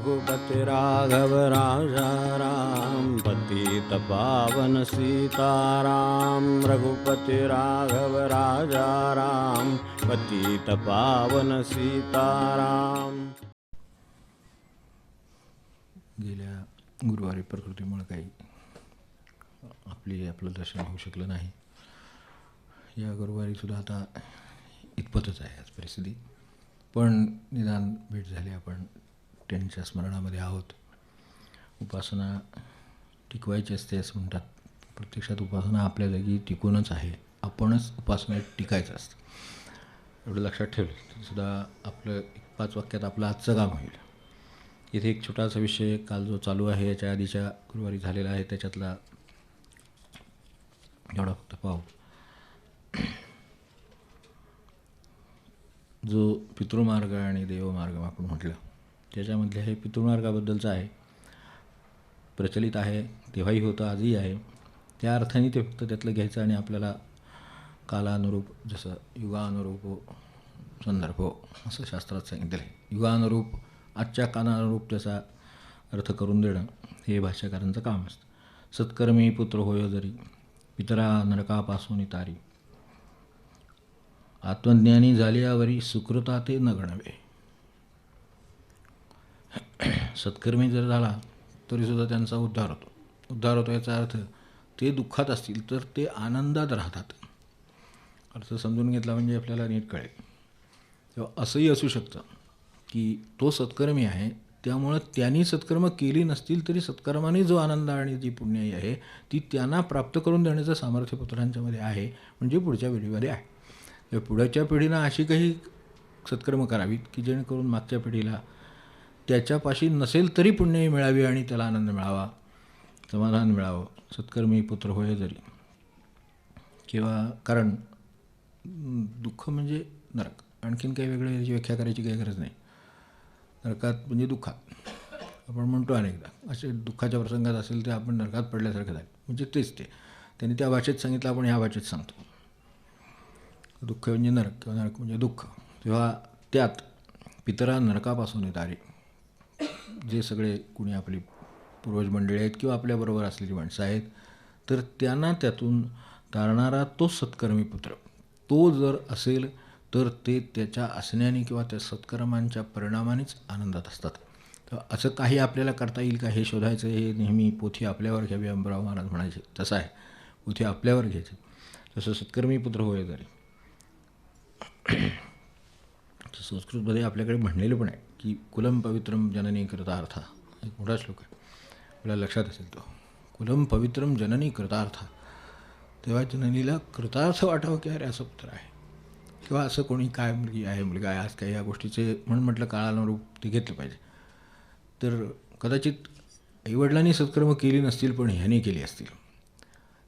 रघुपति राघव राजा राम पतित पावन सीताराम। रघुपति राघव राजा राम पतित पावन सीताराम। गेल्या गुरुवारी प्रकृतीमुळे काही आपली आपलं दर्शन होऊ शकलं नाही. या गुरुवारीसुद्धा आता इतपतच आहे आज परिस्थिती. पण निदान भेट झाली आपण त्यांच्या स्मरणामध्ये आहोत. उपासना टिकवायची असते असं म्हणतात. प्रत्यक्षात उपासना आपल्या जागी टिकूनच आहे. आपणच उपासनेत टिकायचं असतं. एवढं लक्षात ठेवलं तरीसुद्धा आपलं एक पाच वाक्यात आपलं आजचं काम होईल. इथे एक छोटासा विषय काल जो चालू आहे याच्या आधीच्या गुरुवारी झालेला आहे त्याच्यातला एवढा फक्त पाहू. जो पितृमार्ग आणि देवमार्ग आपण म्हटलं ज्याच्यामधले हे पितृमार्गाबद्दलचं आहे प्रचलित आहे तेव्हाही होतं आजही आहे. त्या अर्थाने ते फक्त त्यातलं घ्यायचं आणि आपल्याला कालानुरूप जसं युगानुरूप संदर्भ असं शास्त्रात सांगितलं आहे. युगानुरूप आजच्या कालानुरूप त्याचा अर्थ करून देणं हे भाष्यकारांचं काम असतं. सत्कर्मी पुत्र होय जरी पितरा नरकापासून तारी आत्मज्ञानी झाल्यावरी सुकृता ते न गणवे सत्कर्मी जर झाला तरीसुद्धा त्यांचा उद्धार होतो. उद्धार होतो याचा अर्थ ते दुःखात असतील तर ते आनंदात राहतात. अर्थ समजून घेतला म्हणजे आपल्याला नीट कळेल. तेव्हा असंही असू शकतं की तो सत्कर्मी आहे त्यामुळं त्यांनी सत्कर्म केली नसतील तरी सत्कर्माने जो आनंद आणि जी पुण्याई आहे ती त्यांना प्राप्त करून देण्याचं सामर्थ्य पुत्रांच्यामध्ये आहे म्हणजे पुढच्या पिढीमध्ये आहे. तर पुढच्या पिढीनं अशी काही सत्कर्म करावीत की जेणेकरून मागच्या पिढीला त्याच्यापाशी नसेल तरी पुण्यही मिळावी आणि त्याला आनंद मिळावा. समाधान मिळावं. सत्कर्मी पुत्र होय जरी. किंवा कारण दुःख म्हणजे नरक. आणखीन काही वेगळं याची व्याख्या करायची काही गरज नाही. नरकात म्हणजे दुःखात आपण म्हणतो अनेकदा. असे दुःखाच्या प्रसंगात असेल ते आपण नरकात पडल्यासारखं झालं. म्हणजे तेच ते. त्यांनी त्या भाषेत सांगितलं आपण ह्या भाषेत सांगतो. दुःख म्हणजे नरक. किंवा नरक म्हणजे दुःख. तेव्हा त्यात पितरा नरकापासून येत आले. जे सगळे कुणी आपली पूर्वज मंडळी आहेत किंवा आपल्याबरोबर असलेली माणसं आहेत तर त्यांना त्यातून तारणारा तो सत्कर्मी पुत्र. तो जर असेल तर ते त्याच्या असण्याने किंवा त्या सत्कर्मांच्या परिणामानेच आनंदात असतात. तर असं काही आपल्याला करता येईल का हे शोधायचं? हे नेहमी पोथी आपल्यावर घ्यावी अंबराव महाराज म्हणायचे. तसं आहे. पोथी आपल्यावर घ्यायचं. तसं सत्कर्मी पुत्र होय तरी संस्कृतमध्ये आपल्याकडे म्हणलेलं पण आहे. की कुलम पवित्रम जननी कृतार्था. एक मोठा श्लोक आहे. आपल्याला लक्षात असेल तो. कुलम पवित्रम जननी कृतार्था. तेव्हा जननीला कृतार्थ वाटावं की अरे असं पुत्र आहे. किंवा असं कोणी काय मुलगी आहे मुलगा आहे आज काही या गोष्टीचे म्हणून म्हटलं काळानुरूप ते घेतलं पाहिजे. तर कदाचित आईवडिलांनी सत्कर्म केली नसतील पण ह्याने केली असतील.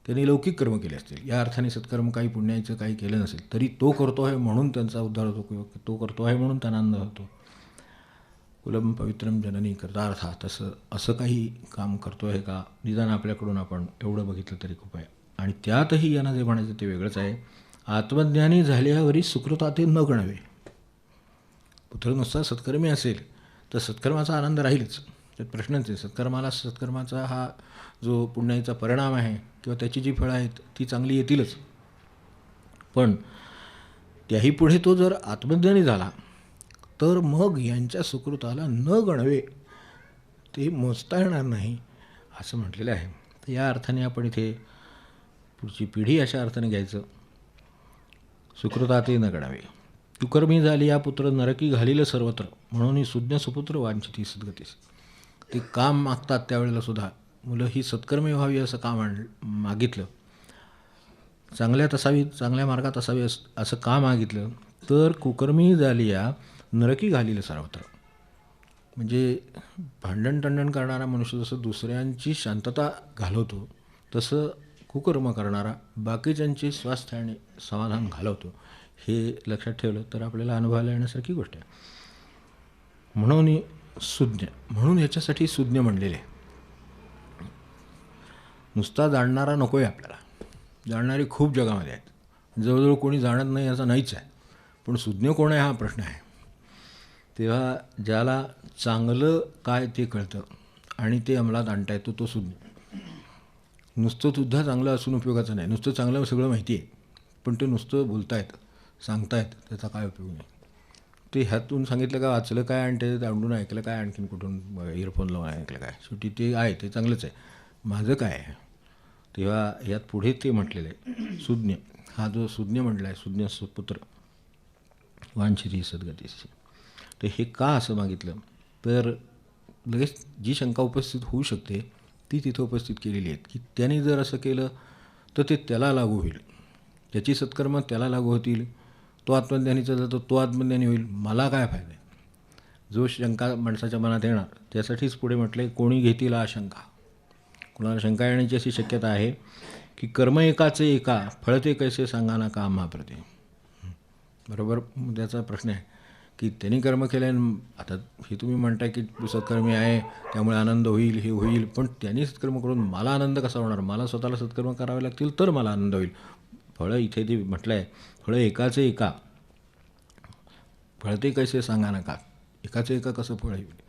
त्यांनी लौकिक कर्म केले असतील. या अर्थाने सत्कर्म काही पुण्याचं काही केलं नसेल तरी तो करतो आहे म्हणून त्यांचा उद्धार होतो किंवा तो करतो आहे म्हणून त्यांना आनंद होतो. कुलम पवित्रम जननी करता तसं असं काही काम करतो आहे का? निदान आपल्याकडून आपण एवढं बघितलं तरी खूप आहे आणि त्यातही यांना जे म्हणायचं ते वेगळंच आहे. आत्मज्ञानी झाल्यावरी सुकृता ते न गणवे. पुत्र नुसता सत्कर्मी असेल तर सत्कर्माचा आनंद राहीलच. त्यात प्रश्नच आहे. सत्कर्माला सत्कर्माचा हा जो पुण्याचा परिणाम आहे किंवा त्याची जी फळं आहेत ती चांगली येतीलच. पण त्याही पुढे तो जर आत्मज्ञानी झाला तर मग यांच्या सुकृताला न गणवे ते मोजता येणार नाही असं म्हटलेलं आहे. तर या अर्थाने आपण इथे पुढची पिढी अशा अर्थाने घ्यायचं. सुकृतातही न गणावे. तुकर्मी झाली या पुत्र नरकी घालील सर्वत्र. म्हणून ही सुज्ञ सुपुत्र वांछिती सद्गतीस. ते काम मागतात त्यावेळेला सुद्धा. मुलं ही सत्कर्मी व्हावी असं काम आण मागितलं. चांगल्यात असावी चांगल्या मार्गात असावी असं का मागितलं? तर कुकर्मी झाली या नरकी घालील सर्वत्र. म्हणजे भांडण टंडण करणारा मनुष्य जसं दुसऱ्यांची शांतता घालवतो तसं कुकर्म करणारा बाकीच्यांची स्वास्थ्य आणि समाधान घालवतो हे लक्षात ठेवलं तर आपल्याला अनुभवायला येण्यासारखी गोष्ट आहे. म्हणून सुज्ञ म्हणून याच्यासाठी सुज्ञ म्हणलेले. नुसता जाणणारा नको आहे आपल्याला. जाणणारे खूप जगामध्ये आहेत. जवळजवळ कोणी जाणत नाही असं नाहीच आहे. पण सुज्ञ कोण आहे हा प्रश्न आहे. तेव्हा ज्याला चांगलं काय ते कळतं. आणि ते अंमलात आणता येतो तो सुज्ञ नुसतं सुद्धा चांगलं असून उपयोगाचं नाही. नुसतं चांगलं सगळं माहिती आहे पण ते नुसतं बोलतायत सांगतायत त्याचा काय उपयोग नाही. ते ह्यातून सांगितलं का वाचलं काय आणि त्याच्यात दांडून ऐकलं काय आणखीन कुठून इयरफोन लावून ऐकलं काय? शेवटी ते आहे ते चांगलंच आहे. माझं काय आहे? तेव्हा यात पुढे ते म्हटलेलं आहे. सुज्ञ. हा जो सुज्ञ म्हटला आहे सुज्ञ सुपुत्र वांछिरी सद्गतीशी. तर हे का असं मागितलं? तर लगेच जी शंका उपस्थित होऊ शकते ती तिथं उपस्थित केलेली आहेत की त्याने जर असं केलं तर ते त्याला लागू होईल. त्याची सत्कर्म त्याला लागू होतील. तो आत्मज्ञानीचा जातो तो आत्मज्ञानी होईल. मला काय फायदा आहे? जो शंका माणसाच्या मनात येणार त्यासाठीच पुढे म्हटलं कोणी घेतील आशंका कुणाला शंका येण्याची अशी शक्यता आहे की कर्म एकाचे एका फळते कैसे सांगा ना का महाप्रती बरोबर? त्याचा प्रश्न आहे. की त्यांनी कर्म केले आणि आता हे तुम्ही म्हणताय की सत्कर्मी आहे त्यामुळे आनंद होईल हे होईल. पण त्यांनी सत्कर्म करून मला आनंद कसा होणार? मला स्वतःला सत्कर्म करावे लागतील तर मला आनंद होईल. फळं इथे ते म्हटलं आहे फळं एकाचे एका. फळते कसे सांगा नका. एकाचं एका कसं फळ येईल?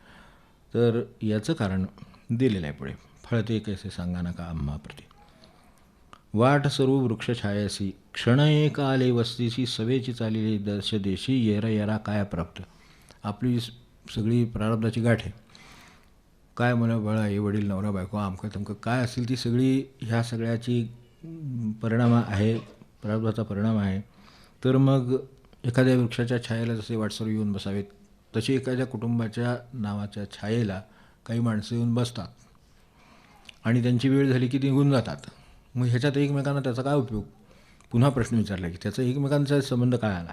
तर याचं कारण दिलेलं आहे पुढे. फळते कैसे सांगा नका आम्हाप्रती. वाट सर्व वृक्षछायासी. क्षण एक आले वस्तीशी सवेची चाललेली दर्श देशी येरा येरा काय प्राप्त? आपली सगळी प्रारब्धाची गाठ आहे. काय मला बळा आई वडील नवरा बायको आमकं तमकं काय असेल ती सगळी ह्या सगळ्याची परिणाम आहे प्रारब्धाचा परिणाम आहे. तर मग एखाद्या वृक्षाच्या छायेला जसे वाटसर येऊन बसावेत तशी एखाद्या कुटुंबाच्या नावाच्या छायेला काही माणसं येऊन बसतात. आणि त्यांची वेळ झाली की ती निघून जातात. मग ह्याच्यात एकमेकांना त्याचा काय उपयोग? पुन्हा प्रश्न विचारला की त्याचा एकमेकांचा संबंध काय आला?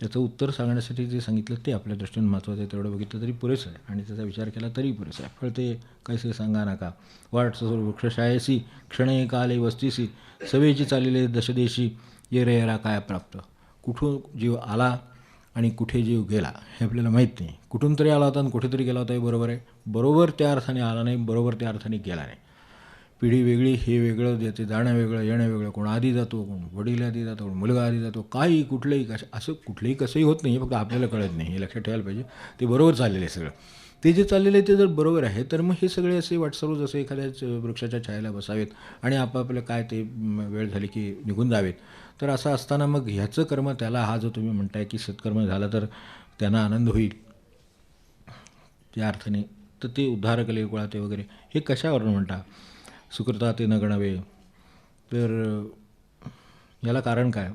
त्याचं उत्तर सांगण्यासाठी जे सांगितलं ते आपल्या दृष्टीने महत्त्वाचं आहे तेवढं बघितलं तरी पुरेसं आहे. आणि त्याचा विचार केला तरी पुरेसं आहे. फळ ते कैसे सांगा नका. वाट ससुर वृक्षशायसी क्षण काले वस्तीसी सवेची चाललेले दशदेशी येरा येरा काय प्राप्त? कुठून जीव आला आणि कुठे जीव गेला? हे आपल्याला माहीत नाही. कुठून तरी आला होता आणि कुठेतरी गेला होता हे बरोबर आहे. बरोबर त्या अर्थाने आला नाही बरोबर त्या अर्थाने गेला नाही. पिढी वेगळी हे वेगळं देते जाणं वेगळं येणं वेगळं कोण आधी जातो कोण वडील आधी जातो कोण मुलगा आधी जातो काही कुठलंही कसं असं कुठलंही कसंही होत नाही फक्त आपल्याला कळत नाही हे लक्षात ठेवायला पाहिजे. ते बरोबर चाललेलं आहे सगळं. ते जे चाललेलं आहे ते जर बरोबर आहे तर मग हे सगळे असे वाटसरू जसे एखाद्याच वृक्षाच्या छायाला बसावेत आणि आपापलं काय ते वेळ झाली की निघून जावेत. तर असं असताना मग ह्याचं कर्म त्याला हा जो तुम्ही म्हणताय की सत्कर्म झाला तर त्यांना आनंद होईल. त्या अर्थाने तर ते उद्धारकले कुळाते वगैरे हे कशावरून म्हणता? सुकृता ते न गणावे. तर याला कारण काय?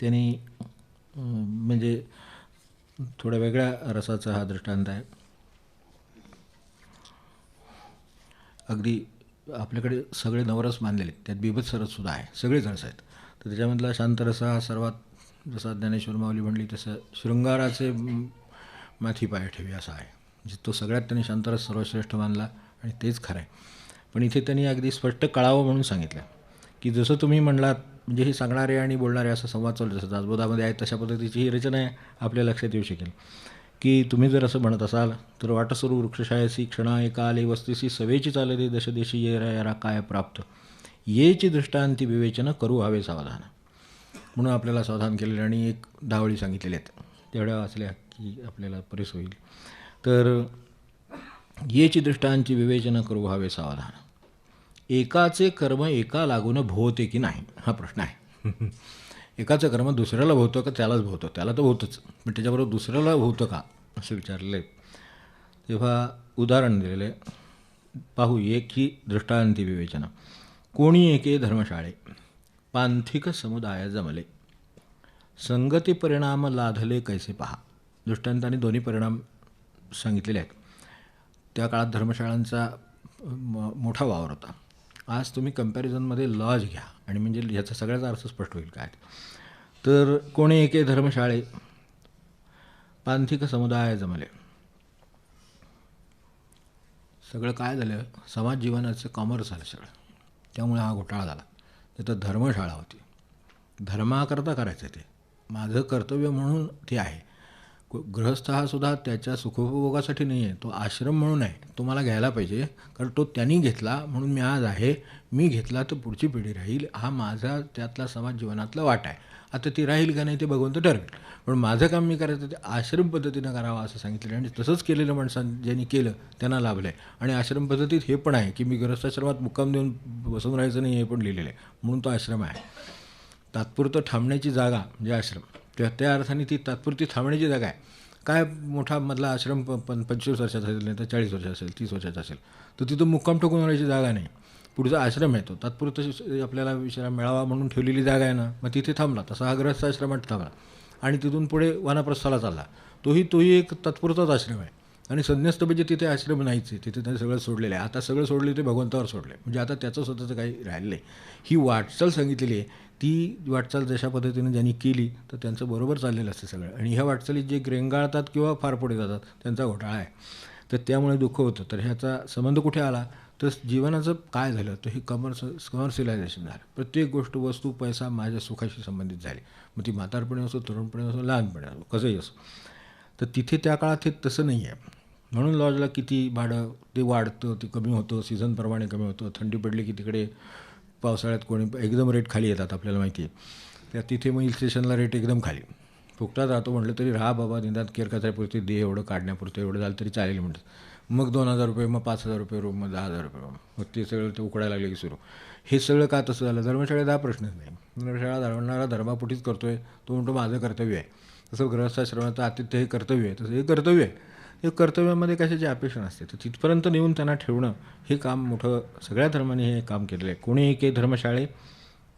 त्यांनी म्हणजे थोड्या वेगळ्या रसाचा हा दृष्टांत आहे. अगदी आपल्याकडे सगळे नवरस मानलेले आहेत. त्यात बिभत्सरससुद्धा आहे. सगळेच रस आहेत. तर त्याच्यामधला शांतरस हा सर्वात जसा ज्ञानेश्वर माऊली म्हणली तसं शृंगाराचे माथी पाय ठेवी असा आहे. म्हणजे तो सगळ्यात त्यांनी शांतरस सर्वश्रेष्ठ मानला आणि तेच खरं आहे. पण इथे त्यांनी अगदी स्पष्ट कळावं म्हणून सांगितलं. की जसं तुम्ही म्हणलात म्हणजे हे सांगणारे आणि बोलणारे असा संवाद चालू जसं दासबोधामध्ये आहे तशा पद्धतीची ही रचना आहे आपल्या लक्षात येऊ शकेल. की तुम्ही जर असं म्हणत असाल तर वाटसरू वृक्षशायसी क्षणा एका आले वस्तीसी सवेची चालले दशदेशी येरा येरा काय प्राप्त. येची दृष्टांती विवेचन करू हवे सावधान. म्हणून आपल्याला सावधान केलेलं आणि एक डावळी सांगितलेल्या आहेत. तेवढ्या वाचल्या की आपल्याला परेस होईल. तर येची दृष्टांची विवेचन करू हवे सावधान. एकाचे कर्म एका लागून भोवते की नाही? हा प्रश्न आहे. एकाचं कर्म दुसऱ्याला भोवतं का त्यालाच भोवतं? त्याला तर होतंच पण त्याच्याबरोबर दुसऱ्याला भोवतं का? असं विचारलेलं आहे तेव्हा उदाहरण दिलेलं. आहे पाहू एक ही दृष्टांती विवेचना. कोणी एके धर्मशाळे? पांथिक समुदाय जमले. संगती परिणाम लाधले कैसे पहा? दृष्टांताने दोन्ही परिणाम सांगितलेले आहेत. त्या काळात धर्मशाळांचा म- मोठा वावर होता. आज तुम्ही कम्पॅरिझनमध्ये लॉज घ्या. आणि म्हणजे ह्याचा सगळ्याचा अर्थ स्पष्ट होईल काय. तर कोणी एके धर्मशाळे पांथिक समुदाय जमले. सगळं काय झालं? समाज जीवनाचं कॉमर्स झालं सगळं. त्यामुळे हा घोटाळा झाला. तिथं धर्मशाळा होती. धर्माकरता करायचं ते. माझं कर्तव्य म्हणून ते आहे. ग्रहस्थ गृहस्थ हा सुद्धा त्याच्या सुखोपभोगासाठी नाही आहे तो आश्रम म्हणून आहे. तो मला घ्यायला पाहिजे. कारण तो त्यांनी घेतला म्हणून मी आज आहे. मी घेतला तर पुढची पिढी राहील. हा माझा त्यातला समाज जीवनातला वाट आहे. आता ती राहील का नाही ते भगवंत ठरवेल. पण माझं काम मी करायचं ते आश्रम पद्धतीनं करावं असं सांगितलेलं आहे. आणि तसंच केलेलं माणसां ज्यांनी केलं त्यांना लाभलं आहे. आणि आश्रम पद्धतीत हे पण आहे की मी गृहस्थाश्रमात मुक्काम देऊन बसून राहायचं नाही हे पण लिहिलेलं आहे. म्हणून तो आश्रम आहे. तात्पुरतं थांबण्याची जागा म्हणजे आश्रम. त्या त्या अर्थाने ती तात्पुरती थांबण्याची जागा आहे. काय मोठा मधला आश्रम प पण पंचवीस वर्षाचा असेल नाही तर चाळीस वर्षाचा असेल तीस वर्षाचा असेल तर तिथं मुक्काम ठोकून राहायची जागा नाही. पुढचा आश्रम आहे तो. तात्पुरतं आपल्याला विश्राम मिळावा म्हणून ठेवलेली जागा आहे ना मग तिथे थांबला. तसा हा ग्रस्त आश्रमात थांबला. आणि तिथून पुढे वानप्रस्थाला चालला. तोही तोही एक तात्पुरताच आश्रम आहे. आणि संन्यस्त म्हणजे तिथे आश्रम नाहीच आहे. तिथे त्याने सगळं सोडलेलं आहे. आता सगळं सोडले ते भगवंतावर सोडले म्हणजे आता त्याचं स्वतःचं काही राहिलं नाही. ही वाटचाल सांगितलेली आहे. ती वाटचाल जशा पद्धतीने ज्यांनी केली तर त्यांचं बरोबर चाललेलं असतं सगळं. आणि ह्या वाटचालीत जे ग्रेंगाळतात किंवा फार पुढे जातात त्यांचा घोटाळा आहे. तर त्यामुळे दुःख होतं. तर ह्याचा संबंध कुठे आला? तर जीवनाचं काय झालं? तर हे कमर्स कमर्शियलायझेशन झालं. प्रत्येक गोष्ट वस्तू पैसा माझ्या सुखाशी संबंधित झाली. मग ती म्हातारपणी असो तरुणपणी असो लहानपणी असो कसंही असो. तर तिथे त्या काळात हे तसं नाही आहे. म्हणून लॉजला किती भाडं ते वाढतं ते कमी होतं सीझनप्रमाणे कमी होतं थंडी पडली की तिकडे पावसाळ्यात कोणी एकदम रेट खाली येतात आपल्याला माहिती आहे. त्या तिथे मग हिल स्टेशनला रेट एकदम खाली. फुकटात राहतो म्हटलं तरी राहा बाबा निदान केअर कचऱ्यापुरते दे एवढं काढण्यापुरतं एवढं झालं तरी चालेल म्हणतात. मग दोन हजार रुपये मग पाच हजार रुपये रूम मग दहा हजार रुपये मग ते सगळं ते उकडायला लागले की सुरू. हे सगळं का तसं झालं? धर्मशाळेत हा प्रश्नच नाही. धर्मशाळा धर्मणारा धर्मापुटीच करतो आहे तो म्हणतो माझं कर्तव्य आहे. तसं गृहस्थाश्रमाचं आतिथ्य हे कर्तव्य आहे तसं हे कर्तव्य आहे. हे कर्तव्यामध्ये कशाची अपेक्षा नसते. तर तिथपर्यंत नेऊन त्यांना ठेवणं हे काम मोठं सगळ्या धर्माने हे काम केलेलं आहे. कोणी एके धर्मशाळे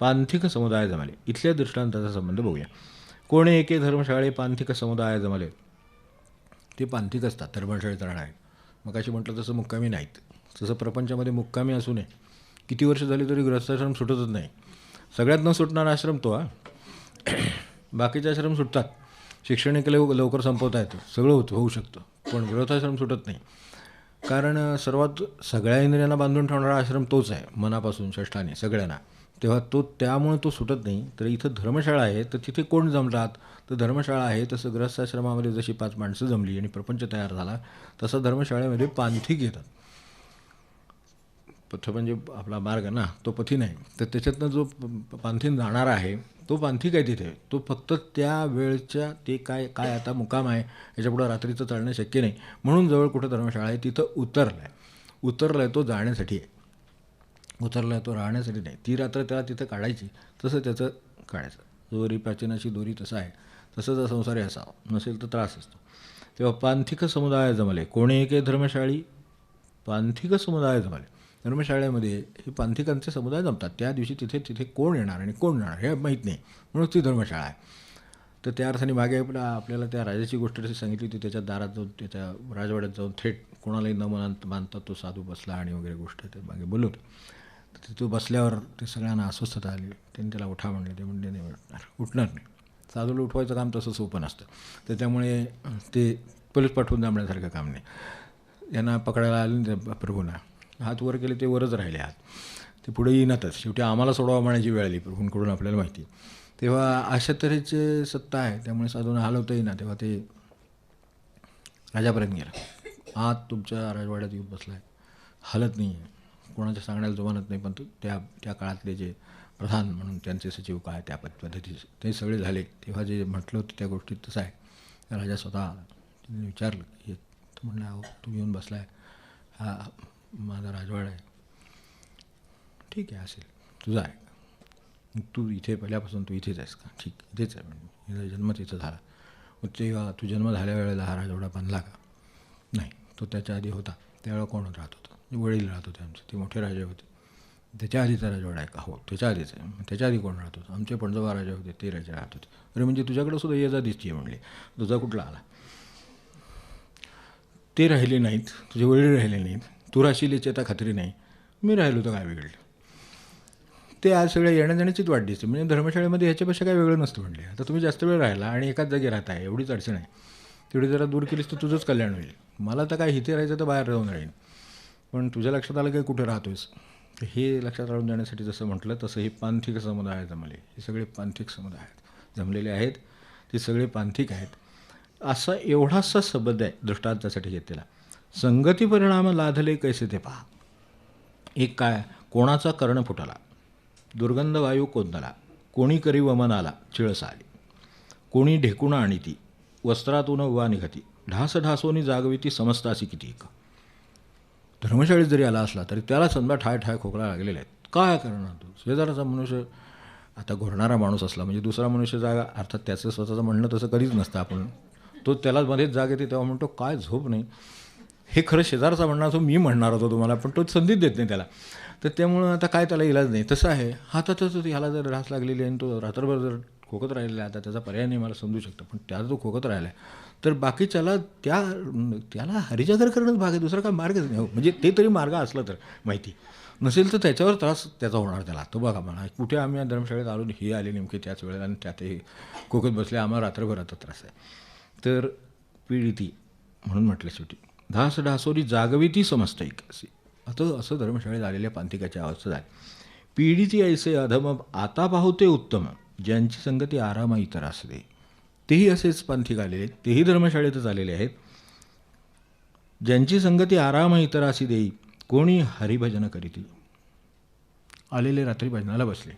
पांथिक समुदाय जमाले. इथल्या दृष्टांताचा संबंध बघूया. कोणी एके धर्मशाळे पांथिक समुदाय जमाले. ते पांथिक असतात धर्मशाळेत राहणार आहेत. मग अशी म्हटलं तसं मुक्कामी नाहीत. तसं प्रपंचामध्ये मुक्कामी असू नये. किती वर्ष झाली तरी ग्रस्ताश्रम सुटतच नाही. सगळ्यात न सुटणारा आश्रम तो हा. बाकीचे आश्रम सुटतात. शिक्षण एक लव लवकर संपवता येतं. सगळं होतं होऊ शकतं. पण गृहस्थाश्रम सुटत नाही. कारण सर्वात सगळ्या इंद्रियांना बांधून ठेवणारा आश्रम तोच आहे मनापासून षष्ठाने सगळ्यांना. तेव्हा तो त्यामुळे तो सुटत नाही. तर इथं धर्मशाळा आहे तर तिथे कोण जमतात? तर धर्मशाळा आहे तसं गृहस्थाश्रमामध्ये जशी पाच माणसं जमली आणि प्रपंच तयार झाला तसं धर्मशाळेमध्ये पांथिक येतात पथ म्हणजे आपला मार्ग ना तो पथी नाही. तर त्याच्यातनं जो प- पांथीन जाणारा आहे तो पांथिक आहे तिथे. तो फक्त त्या वेळच्या ते काय काय आता मुकाम आहे याच्यापुढं रात्रीचं चालणं शक्य नाही. म्हणून जवळ कुठं धर्मशाळा आहे तिथं उतरला आहे उतरला आहे तो जाण्यासाठी आहे. उतरला आहे तो राहण्यासाठी नाही. ती रात्र त्याला तिथं काढायची तसं त्याचं काढायचं. दोरी प्राचीनाची दोरी तसं आहे. तसं जर संसारी असावा. नसेल तर त्रास असतो. तेव्हा पांथिक समुदाय जमले. कोणी एके धर्मशाळी? पांथिक समुदाय जमले. धर्मशाळेमध्ये हे पांथिकांचे समुदाय जमतात. त्या दिवशी तिथे तिथे कोण येणार आणि कोण जाणार हे माहीत नाही. म्हणून ती धर्मशाळा आहे. तर त्या अर्थाने मागे आपल्याला त्या राजाची गोष्ट जशी सांगितली होती त्याच्या दारात जाऊन त्याच्या राजवाड्यात जाऊन थेट कोणालाही न मनात मानता तो साधू बसला आणि वगैरे गोष्ट ते मागे बोललो तर तिथं बसल्यावर ते सगळ्यांना अस्वस्थता आली. त्यांनी त्याला उठा म्हणले. ते म्हणले नाही उठणार. उठणार नाही. साधूला उठवायचं काम तसं सोपं नसतं. तर त्यामुळे ते पोलीस पाठवून दाबण्यासारखं काम नाही. यांना पकडायला आले ना त्या प्रभूंना हात वर केले ते वरच राहिले हात ते पुढे येईनातच. शेवटी आम्हाला सोडावा म्हणायची वेळ आली प्रभूंकडून आपल्याला माहिती. तेव्हा अशा तऱ्हेचे सत्ता आहे त्यामुळे साधून हलवता येईना. तेव्हा ते राजापर्यंत गेला. आत तुमच्या राजवाड्यात येऊन बसला आहे हलत नाही आहे कोणाच्या सांगण्याला जमानत नाही पण त्या त्या काळातले जे प्रधान म्हणून त्यांचे सचिव काय त्या पद- पद्धतीचे ते सगळे झाले. तेव्हा जे म्हटलं होतं त्या गोष्टीत तसं आहे. राजा स्वतः विचारलं की म्हणलं अहो तुम्ही येऊन बसला आहे हा माझा राजवाडा आहे. ठीक आहे असेल. तुझा आहे तू इथे पहिल्यापासून तू इथेच आहेस का? ठीक इथेच आहे. म्हणजे जन्म तिथं झाला. मग तेव्हा तू जन्म झाल्या वेळेला हा राजवाडा बांधला का? नाही. तो त्याच्या आधी होता. त्यावेळेला कोण राहत होतं? वडील राहत होते आमचे. ते मोठे राजे होते. त्याच्या आधीचा राजवाडा आहे का? हो त्याच्या आधीच आहे. मग त्याच्या आधी कोण राहत होतं? आमचे पणजोबा राजे होते ते राजे राहत होते. अरे म्हणजे तुझ्याकडे सुद्धा ये जा दिसते म्हणले. तुझा कुठला आला? ते राहिले नाहीत. तुझे वडील राहिले नाहीत. तू राहशील याची आता खात्री नाही. मी राहिलो तर काय वेगळं? ते आज सगळ्या येण्याजाण्याचीच वाट दिसते. म्हणजे धर्मशाळेमध्ये ह्याच्यापेक्षा काय वेगळं नसतं म्हणले. आता तुम्ही जास्त वेळ राहिला आणि एकाच जागी राहता एवढीच अडचण आहे. तेवढी जरा दूर केलीस तर तुझंच कल्याण होईल. मला तर काय हिथे राहायचं तर बाहेर राहून राहील पण तुझ्या लक्षात आलं की कुठे राहतोयस? तर हे लक्षात आणून जाण्यासाठी जसं म्हटलं तसं हे पांथिक समुदाय जमले हे सगळे पांथिक समुदाय आहेत. जमलेले आहेत. ते सगळे पांथिक आहेत. असा एवढासा संबंध आहे दृष्टांतासाठी घेतलेला. संगती परिणाम लाधले कैसे ते पहा. एक काय कोणाचा कर्ण फुटला. दुर्गंध वायू कोंदला. कोणी करी वमनाला चिळस आली. कोणी ढेकुणा आणीती. वस्त्रातून उवा निघती. ढास ढासोनी जागविती समजतासी किती एक. धर्मशाळेत जरी आला असला तरी त्याला समजा ठाय ठाय खोकला लागलेले आहेत. काय करणार तू? शेजाराचा मनुष्य आता घोरणारा माणूस असला म्हणजे दुसरा मनुष्य जागा अर्थात त्याचं स्वतःचं म्हणणं तसं कधीच नसतं आपण. तो त्याला मध्येच जाग येते तेव्हा म्हणतो काय झोप नाही. हे खरं शेजारचा म्हणणार असो मी म्हणणार होतो तुम्हाला पण तो संधीच देत नाही त्याला. तर त्यामुळं आता काय त्याला इलाज नाही. तसं आहे. हातातच ह्याला जर रास लागलेली आहे आणि तो रात्रभर जर खोकत राहिलेला आहे आता त्याचा पर्याय नाही मला समजू शकतो पण त्याला जो खोकत राहिला आहे. तर बाकीच्याला त्या त्याला हरिजागर करणंच भाग आहे दुसरा काय मार्गच नाही. हो म्हणजे ते तरी मार्ग असला तर माहिती. नसेल तर त्याच्यावर त्रास त्याचा होणार त्याला. तो बघा म्हणा कुठे आम्ही या धर्मशाळेत आलो हे आले नेमके त्याच वेळेला आणि त्यातही खोकत बसले आम्हाला रात्रभराचा त्रास आहे. तर पीडिती म्हणून म्हटलं शेवटी. धास जागवी जागविती समजतं असे. आता असं धर्मशाळेत आलेल्या पांथिकाच्या अवस्था झाली पीडिती ऐसे अधम आता पाहुते उत्तम. ज्यांची संगती आरामा इतर असते. तेही असेच पांथिक आलेले आहेत. तेही धर्मशाळेतच आलेले आहेत. ज्यांची संगती आराम इतरासी देई कोणी हरिभजन करीतील आलेले रात्री भजनाला बसले.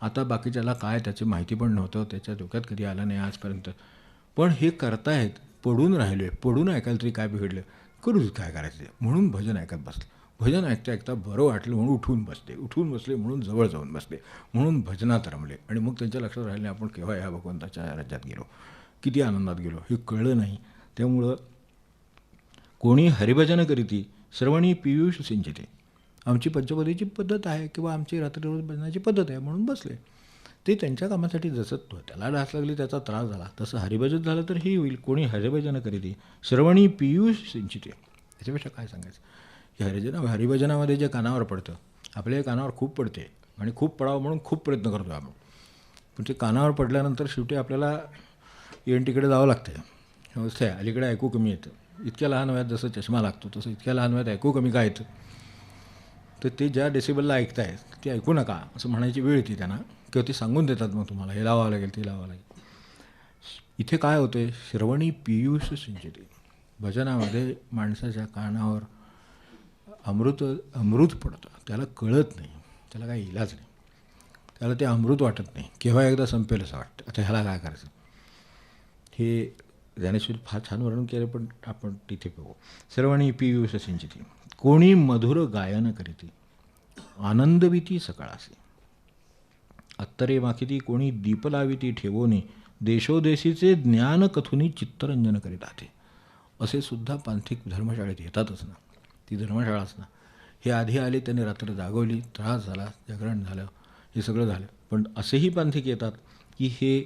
आता बाकीच्याला काय त्याची माहिती पण नव्हतं. त्याच्या डोक्यात कधी आलं नाही आजपर्यंत. पण हे करतायत पडून राहिले पडून ऐकायला तरी काय बिघडलं? करूच काय करायचं? म्हणून भजन ऐकत बसलं. भजन ऐकता ऐकता बरं वाटलं म्हणून उठून बसते उठून बसले म्हणून जवळ जाऊन बसले. म्हणून भजनात रमले. आणि मग त्यांच्या लक्षात राहिले आपण केव्हा ह्या भगवंताच्या राज्यात गेलो? किती आनंदात गेलो? हे कळलं नाही. त्यामुळं कोणी हरिभजनं करीती श्रवणी पियुष सिंचिते. आमची पंचपदीची पद्धत आहे किंवा आमची रात्री भजनाची पद्धत आहे म्हणून बसले. ते त्यांच्या कामासाठी जसं तो त्याला डास लागली त्याचा त्रास झाला. तसं हरिभजन झालं तर हे होईल. कोणी हरिभजनं करीत? श्रवणी पियुष सिंचिते. याच्यापेक्षा काय सांगायचं? हे हरिजन हरिभजनामध्ये जे कानावर पडतं आपल्या कानावर खूप पडते आणि खूप पडावं म्हणून खूप प्रयत्न करतो आपण. पण ते कानावर पडल्यानंतर शेवटी आपल्याला एन टीकडे जावं लागतं व्यवस्था आहे. अलीकडे ऐकू कमी येतं. इतक्या लहान वयात जसं चष्मा लागतो तसं इतक्या लहान वयात ऐकू कमी काय येतं? तर ते ज्या डेसिबलला ऐकतायत ते ऐकू नका असं म्हणायची वेळ येते त्यांना. किंवा ते सांगून देतात मग तुम्हाला हे लावावं लागेल ते लावावं लागेल. इथे काय होते श्रवणी पियुष सिंचते. भजनामध्ये माणसाच्या कानावर अमृत अमृत पडतं. त्याला कळत नाही त्याला काही इलाज नाही. त्याला ते अमृत वाटत नाही. केव्हा एकदा संपेल असं वाटतं. आता ह्याला काय करायचं? हे ज्ञानेश्वर फार छान वर्णन केलं पण आपण तिथे बघू. सर्वांनी पियुष सिंचिती. कोणी मधुर गायन करीती. आनंदविती सकाळासी. अत्तरे माखिती कोणी दीप लाविती ठेवोनी देशोदेशीचे ज्ञान कथुनी चित्तरंजन करीत आहे. असे सुद्धा पांथिक धर्मशाळेत येतातच ना. ती धर्मशाळाच ना. हे आधी आले त्यांनी रात्र जागवली त्रास झाला जागरण झालं हे सगळं झालं. पण असेही पांथिक येतात की हे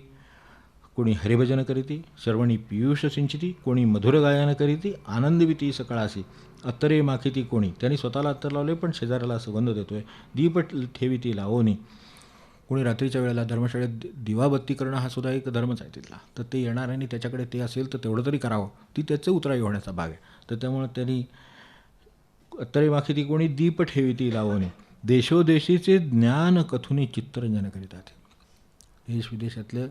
कोणी हरिभजन करीती सर्वणी पियुष सिंचिती कोणी मधुर गायन करीती आनंदविती सकाळासी अत्तरे माखिती कोणी त्यांनी स्वतःला अत्तर लावले पण शेजाऱ्याला सुगंध देतोय दीप ठेवी ती लावोनी. कोणी रात्रीच्या वेळेला धर्मशाळेत दिवाबत्ती करणं हा सुद्धा एक धर्मच आहे तिथला. तर ते येणाऱ्यांनी त्याच्याकडे ते असेल तर तेवढं तरी करावं. ती त्याचं उतराई होण्याचा भाग आहे. तर त्यामुळे त्यांनी अत्तरेमाखी माखिती कोणी दीप ठेवी ती लावोनी देशोदेशीचे ज्ञान कथुनी चित्तरंजन करीतात. देश विदेशातलं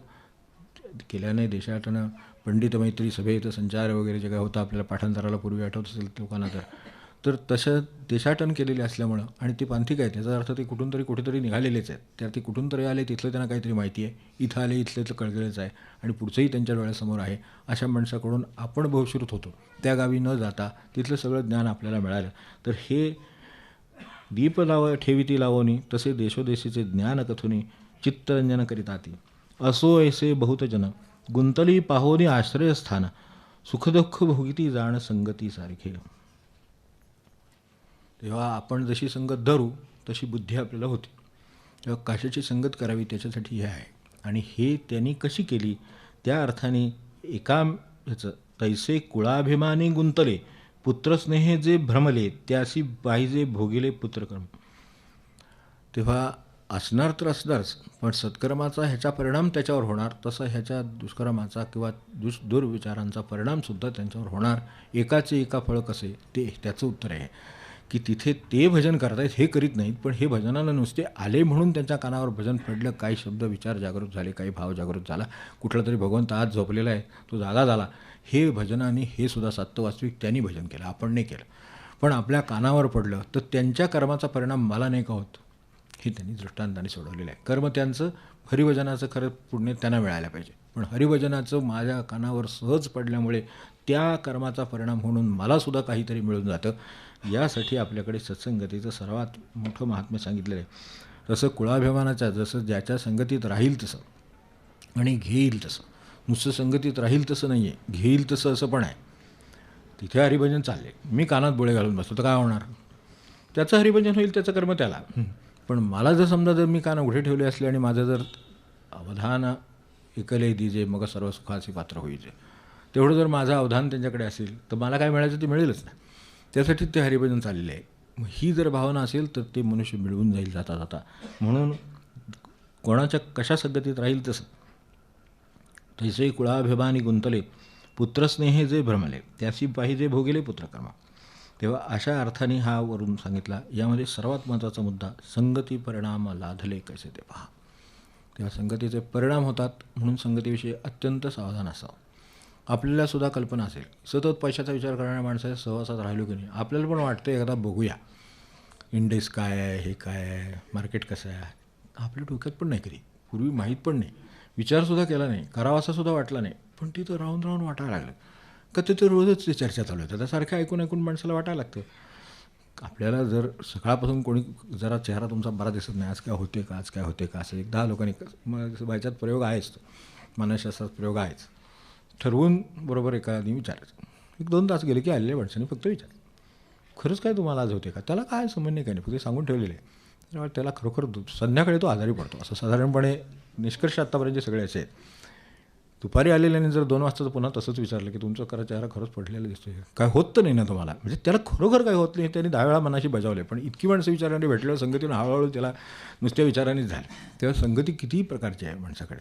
केल्याने देशाटनं पंडित मैत्री सभेत संचार वगैरे जे काय होतं आपल्याला पाठांतराला पूर्वी आठवत असेल लोकांना तर. तर तसं देशाटन केलेली असल्यामुळं आणि ती पांथिक आहे त्याचा अर्थ ते कुठून तरी कुठेतरी निघालेलेच आहेत. तर ते कुठून तरी आले तिथलं त्यांना काहीतरी माहिती आहे. इथं आले इथलं कळकळच आहे. आणि पुढचंही त्यांच्या डोळ्यासमोर आहे अशा माणसाकडून आपण बहुश्रुत होतो. त्या गावी न जाता तिथलं सगळं ज्ञान आपल्याला मिळालं. तर हे दीप लाव ठेविती लावोनी तसे देशोदेशीचे ज्ञान कथुनी चित्तरंजन करीताती. असो ऐसे बहुतजन गुंतली पाहोनी आश्रयस्थान सुखदुःख भोगिती जाण संगती सारखे. तेव्हा आपण जशी संगत धरू तशी बुद्धी आपल्याला होती. तेव्हा कशाची संगत करावी त्याच्यासाठी हे आहे. आणि हे त्यांनी कशी केली? त्या अर्थाने एका ह्याचं तैसे कुळाभिमानी गुंतले पुत्रस्नेहे जे भ्रमले त्याशी पाहिजे भोगिले पुत्रकर्म. तेव्हा असणार तर असणारच पण सत्कर्माचा ह्याचा परिणाम त्याच्यावर होणार तसा ह्याच्या दुष्कर्माचा किंवा दुष दुर्विचारांचा परिणामसुद्धा त्यांच्यावर होणार. एकाचे एका फळ कसे? ते त्याचं उत्तर आहे. की तिथे ते भजन करतायत हे करीत नाहीत पण हे भजनाला नुसते आले म्हणून त्यांच्या कानावर भजन पडलं काही शब्द विचार जागृत झाले काही भाव जागृत झाला. कुठला तरी भगवंत आज झोपलेला आहे तो जागा झाला. हे भजनाने हे सुद्धा सत्य वास्तविक त्यांनी भजन केलं आपण नाही केलं. पण आपल्या कानावर पडलं तर त्यांच्या कर्माचा परिणाम मला नाही का होत? हे त्यांनी दृष्टांताने सोडवलेलं आहे. कर्म त्यांचं हरिभजनाचं खरं पुण्य त्यांना मिळायला पाहिजे. पण हरिभजनाचं माझ्या कानावर सहज पडल्यामुळे त्या कर्माचा परिणाम म्हणून मलासुद्धा काहीतरी मिळून जातं. यासाठी आपल्याकडे सत्संगतीचं सर्वात मोठं महात्म्य सांगितलेलं आहे. तसं कुळाभिमानाच्या जसं ज्याच्या संगतीत राहील तसं. आणि घेईल तसं. नुसतं संगतीत राहील तसं नाही आहे घेईल तसं असं पण आहे. तिथे हरिभजन चालले मी कानात बोळे घालून बसतो. तर काय होणार? त्याचं हरिभजन होईल त्याचं कर्म त्याला. पण मला जर समजा जर मी कान उघडे ठेवले असले आणि माझं जर अवधान एकले दिजे मग सर्व सुखाचे पात्र होईजे तेवढं जर माझं अवधान त्यांच्याकडे असेल तर मला काय मिळायचं ते मिळेलच ना. त्यासाठी ते हरिभजन चाललेलं आहे. ही जर भावना असेल तर ते मनुष्य मिळवून जाईल जाता जाता म्हणून कोणाच्या कशा संगतीत राहील तसं. तैसे कुळाभिमानी गुंतले पुत्रस्नेहे जे भ्रमले त्याशी पाहिजे भोगिले पुत्रकर्मा. तेव्हा अशा अर्थाने हा वरून सांगितला यामध्ये सर्वात महत्त्वाचा मुद्दा संगती परिणाम लाधले कसे ते पहा. तेव्हा संगतीचे परिणाम होतात म्हणून संगतीविषयी अत्यंत सावधान असावं. आपल्याला सुद्धा कल्पना असेल. सतत पैशाचा विचार करणाऱ्या माणसाच्या सहवासात राहिलो की नाही आपल्याला पण वाटतं एकदा बघूया. इंडेक्स काय आहे हे काय आहे मार्केट कसं आहे? आपल्या डोक्यात पण नाही कधी. पूर्वी माहीत पण नाही. विचारसुद्धा केला नाही. करावा असासुद्धा वाटला नाही. पण तिथं राहून राहून वाटायला लागलं. का तिथं रोजच ते चर्चा चालू आहे. त्यासारखं ऐकून ऐकून माणसाला वाटायला लागतं. आपल्याला जर सकाळपासून कोणी जरा चेहरा तुमचा बरा दिसत नाही आज काय होते का आज काय होते का असं एक दहा लोकांनी मग बायच्यात प्रयोग आहेच मानसशास्त्रात प्रयोग आहेच. ठरवून बरोबर एखादी विचारायचं. एक दोन तास गेले की आलेल्या माणसाने फक्त विचार खरंच काय तुम्हाला आज होते का? त्याला काय समजणे नाही काय नाही फक्त सांगून ठेवलेलं आहे. त्यामुळे त्याला खरोखर संध्याकाळी तो आजारी पडतो. असं साधारणपणे निष्कर्ष आत्तापर्यंत सगळे असे आहेत. दुपारी आलेल्याने जर दोन वाजता पुन्हा तसंच विचारलं की तुमचा खरं चेहरा खरंच पडलेला दिसतोय. काय होत तर नाही ना तुम्हाला? म्हणजे त्याला खरोखर काय होत नाही त्याने त्यांनी दहा वेळा मनाशी बजावले पण इतकी माणसं विचाराने भेटलेल्या संगतीनं हळूहळू त्याला नुसत्या विचारानेच झालं. तेव्हा संगती कितीही प्रकारची आहे माणसाकडे.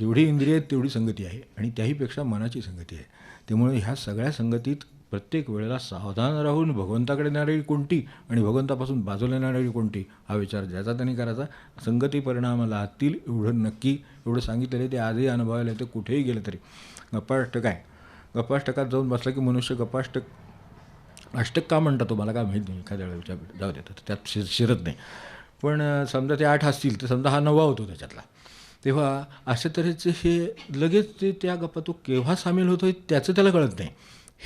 जेवढी इंद्रिय आहेत तेवढी संगती आहे. आणि त्याहीपेक्षा मनाची संगती आहे. त्यामुळे ह्या सगळ्या संगतीत प्रत्येक वेळेला सावधान राहून भगवंताकडे येणारी कोणती आणि भगवंतापासून बाजूला येणारी कोणती हा विचार ज्याचा त्यांनी करायचा संगती परिणामाला आतील एवढं नक्की एवढं सांगितलेलं आहे ते आजही अनुभवायला येतं कुठेही गेलं तरी. गप्पाष्टक आहे. गप्पाष्टकात जाऊन बसला की मनुष्य गप्पाष्टक अष्टक का म्हणतात तो मला काय माहीत नाही एखाद्या वेळेला विचार जाऊ देतात त्यात शि शिरत नाही. पण समजा ते आठ असतील तर समजा हा नवा होतो त्याच्यातला. तेव्हा अशा तऱ्हेचे हे लगेच ते त्या गप्पा तो केव्हा सामील होतो त्याचं त्याला कळत नाही.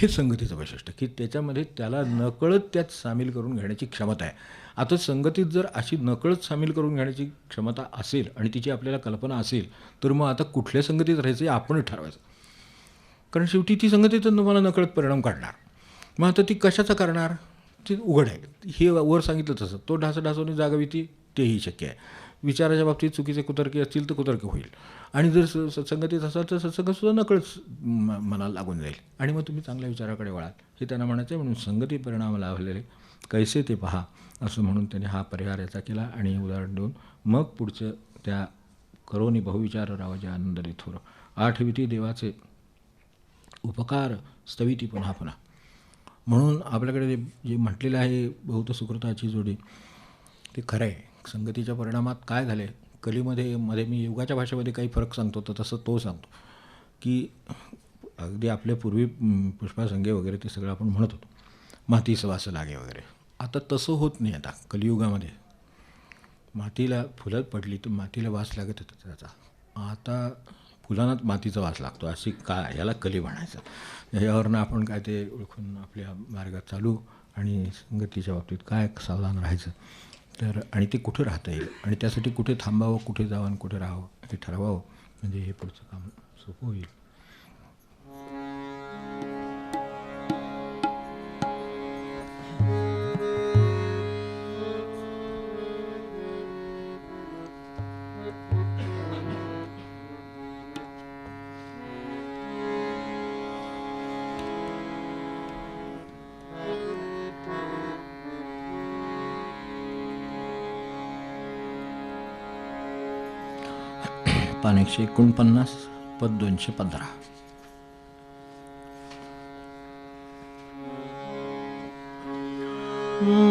हे संगतीचं वैशिष्ट्य की त्याच्यामध्ये त्याला नकळत त्यात सामील करून घेण्याची क्षमता आहे. आता संगतीत जर अशी नकळत सामील करून घेण्याची क्षमता असेल आणि तिची आपल्याला कल्पना असेल तर मग आता कुठल्या संगतीत राहायचं हे आपण ठरवायचं. कारण शेवटी ती संगतीत तुम्हाला नकळत परिणाम काढणार. मग आता ती कशाचा करणार? ते उघड आहे. हे वर सांगितलं तसं. तो ढासढासवणी जागावी ती तेही शक्य आहे. विचाराच्या बाबतीत चुकीचे कुतर्के असतील तर कुतर्क होईल. आणि जर स- सत्संगतीत असाल तर सत्संगसुद्धा नकळच म- मनाला लागून जाईल. आणि मग तुम्ही चांगल्या विचाराकडे वळाल. हे त्यांना म्हणायचं आहे म्हणून संगती परिणाम लाभलेले कैसे ते पहा असं म्हणून त्याने हा परिहार याचा केला. आणि उदाहरण देऊन मग पुढचं त्या करोनी बहुविचार रावाच्या आनंद थोर. आठविती देवाचे उपकार स्तविती पुन्हा पुन्हा. म्हणून आपल्याकडे जे जे म्हटलेलं आहे बहुत सुकृताची जोडी ते खरं आहे. संगतीच्या परिणामात काय झाले? कलीमध्ये मध्ये मी युगाच्या भाषेमध्ये काही फरक सांगतो तर तसं तो सांगतो. की अगदी आपले पूर्वी पुष्पासंगे वगैरे ते सगळं आपण म्हणत होतो. माती वास लागे वगैरे. आता तसं होत नाही आता कलियुगामध्ये. मातीला फुलं पडली तर मातीला वास लागत होता त्याचा. आता फुलांनाच मातीचा वास लागतो अशी का याला कली म्हणायचं. यावरनं आपण काय ते ओळखून आपल्या मार्गात चालू आणि संगतीच्या बाबतीत काय सावधान राहायचं. तर आणि ते कुठं राहता येईल आणि त्यासाठी कुठे थांबावं कुठे जावं आणि कुठे राहावं हे ठरवावं म्हणजे हे पुढचं काम सोपं होईल. एकशे एकोणपन्नास, पद दोनशे पंधरा.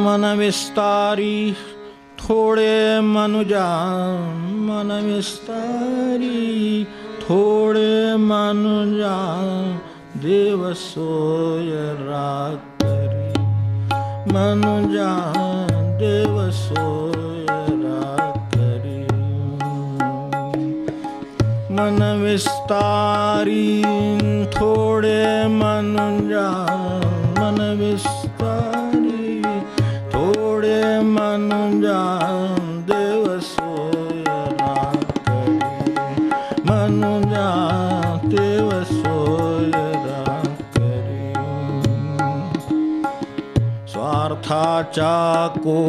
मन विस्तारी थोडे मनुजा मन विस्तारी थोडे मनुजा देव सोय रात्री. मनुजा देव मन विस्तारी थोडे मनुजा मन विस्तारी थोडे मनुजा देव सोयरा करी मनुजा देव सोयरा करी को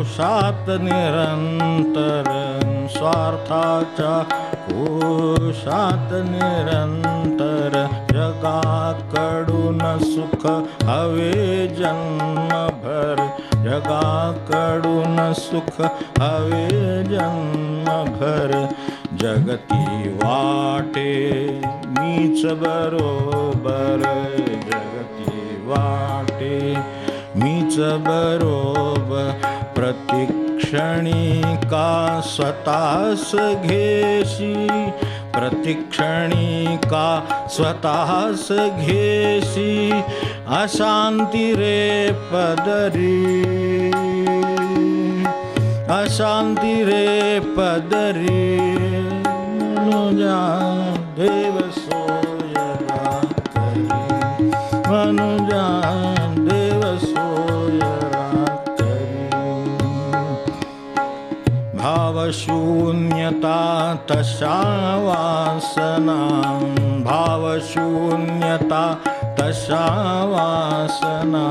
कोशात निरंतर स्वार्थाचा कोशात निरंतर जगाकडून सुख हवे जन्मभर. जगाकडून सुख हवे जन्मभर. जगती वाटे मीच बरोबर. जगती वाटे मीच बरोबर. प्रतीक का स्वतःस घेशी? प्रतिक्षणी का स्वतःस घेशी? अशांती रे पदरी. अशांती रे पदरी. मनुजा देव भावशून्यता तशा वासना। भावशून्यता तशा वासना।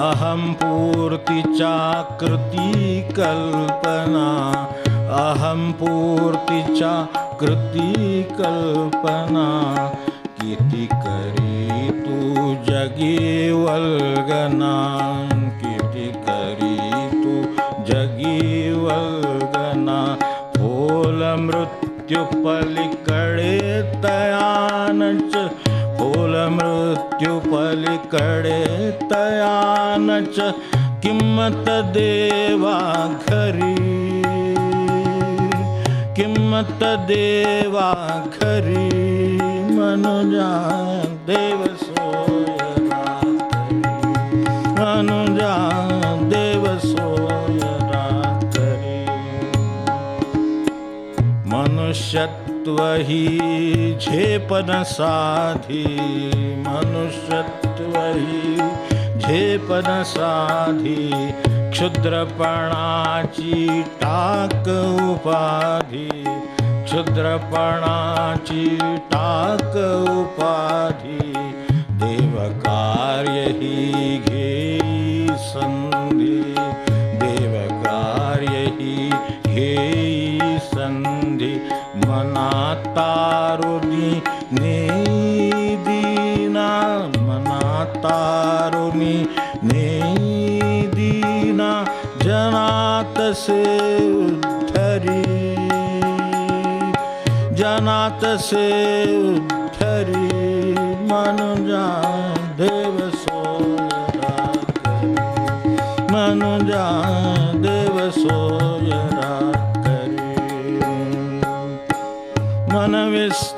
अहं पूर्तिचा कृती कल्पना अहं पूर्तिचा कृती कल्पना किती करी तू जगी वल्गना। मृत्युपलिकडे तयानच. फोल मृत्युपलिकडे तयानच. किंमत देवा घरी. किंमत देवा घरी. मनुजा देवस मनुष्यत्व ही झेपन साधी मनुष्यत्व ही झेपन साधी क्षुद्रपणाची टाक उपाधी क्षुद्रपणाची टाक उपाधी. तारुणी नेदीना मना तारुणी नेदीना जनात से उद्धरी। जनात से उद्धरी मनुजा देव सोयरा मन मनुजा देव सोरा।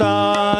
Star.